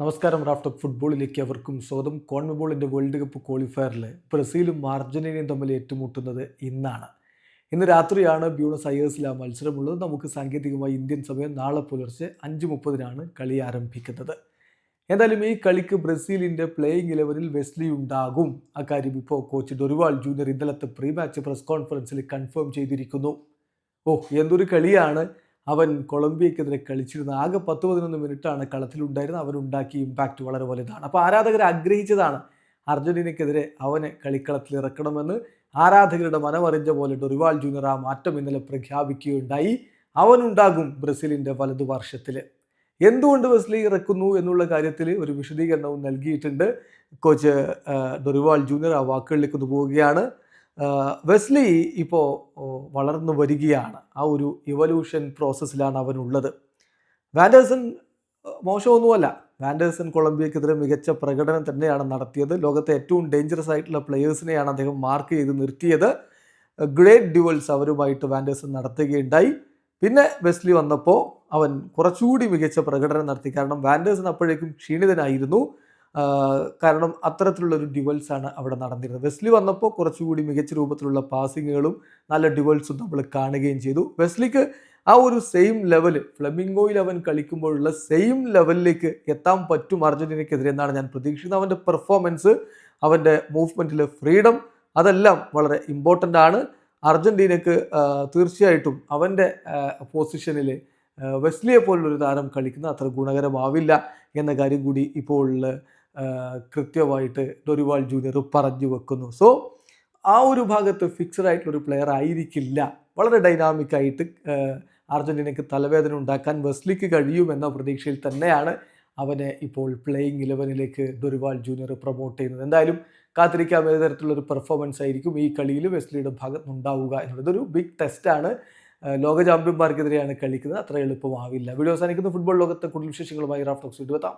നമസ്കാരം റാഫ്റ്റ് ഫുട്ബോളിലേക്ക് അവർക്കും സ്വാഗതം. കോൺമബോളിന്റെ വേൾഡ് കപ്പ് ക്വാളിഫയറിൽ ബ്രസീലും അർജന്റീനയും തമ്മിൽ ഏറ്റുമുട്ടുന്നത് ഇന്നാണ്. ഇന്ന് രാത്രിയാണ് ബ്യൂണസ് അയേഴ്സിൽ ആ മത്സരമുള്ളത്. നമുക്ക് സാങ്കേതികമായി ഇന്ത്യൻ സമയം നാളെ പുലർച്ചെ അഞ്ച് മുപ്പതിനാണ് കളി ആരംഭിക്കുന്നത്. എന്തായാലും ഈ കളിക്ക് ബ്രസീലിന്റെ പ്ലേയിങ് ഇലവനിൽ വെസ്ലി ഉണ്ടാകും. അക്കാര്യം ഇപ്പോൾ കോച്ച് ഡൊറിവാൾ ജൂനിയർ ഇന്നലത്തെ പ്രീ മാച്ച് പ്രസ് കോൺഫറൻസിൽ കൺഫേം ചെയ്തിരിക്കുന്നു. ഓ എന്തൊരു കളിയാണ്. അവൻ കൊളംബിയക്കെതിരെ കളിച്ചിരുന്ന ആകെ പത്ത് പതിനൊന്ന് മിനിറ്റാണ് കളത്തിലുണ്ടായിരുന്നത്. അവനുണ്ടാക്കിയ ഇമ്പാക്റ്റ് വളരെ വലുതാണ്. അപ്പോൾ ആരാധകർ ആഗ്രഹിച്ചതാണ് അർജന്റീനയ്ക്കെതിരെ അവനെ കളിക്കളത്തിൽ ഇറക്കണമെന്ന്. ആരാധകരുടെ മനമറിഞ്ഞ പോലെ ഡൊറിവാൾ ജൂനിയർ ആ മാറ്റം ഇന്നലെ പ്രഖ്യാപിക്കുകയുണ്ടായി. അവനുണ്ടാകും ബ്രസീലിന്റെ വലതു വർഷത്തിൽ എന്തുകൊണ്ട് വെസ്ലി ഇറക്കുന്നു എന്നുള്ള കാര്യത്തിൽ ഒരു വിശദീകരണവും നൽകിയിട്ടുണ്ട്. കോച്ച് ഡൊറിവാൾ ജൂനിയർ ആ വാക്കുകളിലേക്ക് ഒന്ന് പോവുകയാണ്. വെസ്ലി ഇപ്പോൾ വളർന്നു വരികയാണ്. ആ ഒരു ഇവല്യൂഷൻ പ്രോസസ്സിലാണ് അവനുള്ളത്. വാൻഡേഴ്സൺ മോശമൊന്നുമല്ല. വാൻഡേഴ്സൺ കൊളംബിയക്കെതിരെ മികച്ച പ്രകടനം തന്നെയാണ് നടത്തിയത്. ലോകത്തെ ഏറ്റവും ഡേഞ്ചറസ് ആയിട്ടുള്ള പ്ലെയേഴ്സിനെയാണ് അദ്ദേഹം മാർക്ക് ചെയ്ത് നിർത്തിയത്. ഗ്രേറ്റ് ഡ്യുവൽസ് അവരുമായിട്ട് വാൻഡേഴ്സൺ നടത്തുകയുണ്ടായി. പിന്നെ വെസ്ലി വന്നപ്പോൾ അവൻ കുറച്ചുകൂടി മികച്ച പ്രകടനം നടത്തി. കാരണം വാൻഡേഴ്സൺ അപ്പോഴേക്കും ക്ഷീണിതനായിരുന്നു. കാരണം അത്തരത്തിലുള്ള ഒരു ഡ്യുവൽസ് ആണ് അവിടെ നടന്നിരുന്നത്. വെസ്ലി വന്നപ്പോൾ കുറച്ചുകൂടി മികച്ച രൂപത്തിലുള്ള പാസിങ്ങുകളും നല്ല ഡ്യുവൽസും നമ്മൾ കാണുകയും ചെയ്തു. വെസ്ലിക്ക് ആ ഒരു സെയിം ലെവൽ ഫ്ലമിംഗോയിൽ അവൻ കളിക്കുമ്പോഴുള്ള സെയിം ലെവലിലേക്ക് എത്താൻ പറ്റും അർജന്റീനയ്ക്കെതിരെ എന്നാണ് ഞാൻ പ്രതീക്ഷിക്കുന്നത്. അവന്റെ പെർഫോമൻസ് അവന്റെ മൂവ്മെന്റിലെ ഫ്രീഡം അതെല്ലാം വളരെ ഇമ്പോർട്ടന്റ് ആണ്. അർജന്റീനയ്ക്ക് തീർച്ചയായിട്ടും അവന്റെ പൊസിഷനിൽ വെസ്ലിയെ പോലുള്ളൊരു താരം കളിക്കുന്നത് അത്ര ഗുണകരമാവില്ല എന്ന കാര്യം കൂടി ഇപ്പോൾ കൃത്യമായിട്ട് ഡൊരിവാൾ ജൂനിയർ പറഞ്ഞു വെക്കുന്നു. സോ ആ ഒരു ഭാഗത്ത് ഫിക്സഡ് ആയിട്ടുള്ള ഒരു പ്ലെയർ ആയിരിക്കില്ല. വളരെ ഡൈനാമിക്കായിട്ട് അർജന്റീനയ്ക്ക് തലവേദന ഉണ്ടാക്കാൻ വെസ്ലിക്ക് കഴിയുമെന്ന പ്രതീക്ഷയിൽ തന്നെയാണ് അവനെ ഇപ്പോൾ പ്ലേയിങ് ഇലവനിലേക്ക് ദൊരിവാൾ ജൂനിയർ പ്രൊമോട്ട് ചെയ്യുന്നത്. എന്തായാലും കാത്തിരിക്കാൻ ഏത് തരത്തിലുള്ളൊരു പെർഫോമൻസ് ആയിരിക്കും ഈ കളിയിൽ വെസ്ലിയുടെ ഭാഗത്ത് ഉണ്ടാവുക എന്നുള്ളത് ഒരു ബിഗ് ടെസ്റ്റാണ് ലോക ചാമ്പ്യന്മാർക്കെതിരെയാണ് കളിക്കുന്നത്. അത്ര എളുപ്പമാവില്ല. വീഡിയോ അവസാനിക്കുന്ന. ഫുട്ബോൾ ലോകത്തെ കൂടുതൽ വിശേഷങ്ങളുമായി റാഫ്റ്റോക്സ് എത്താം.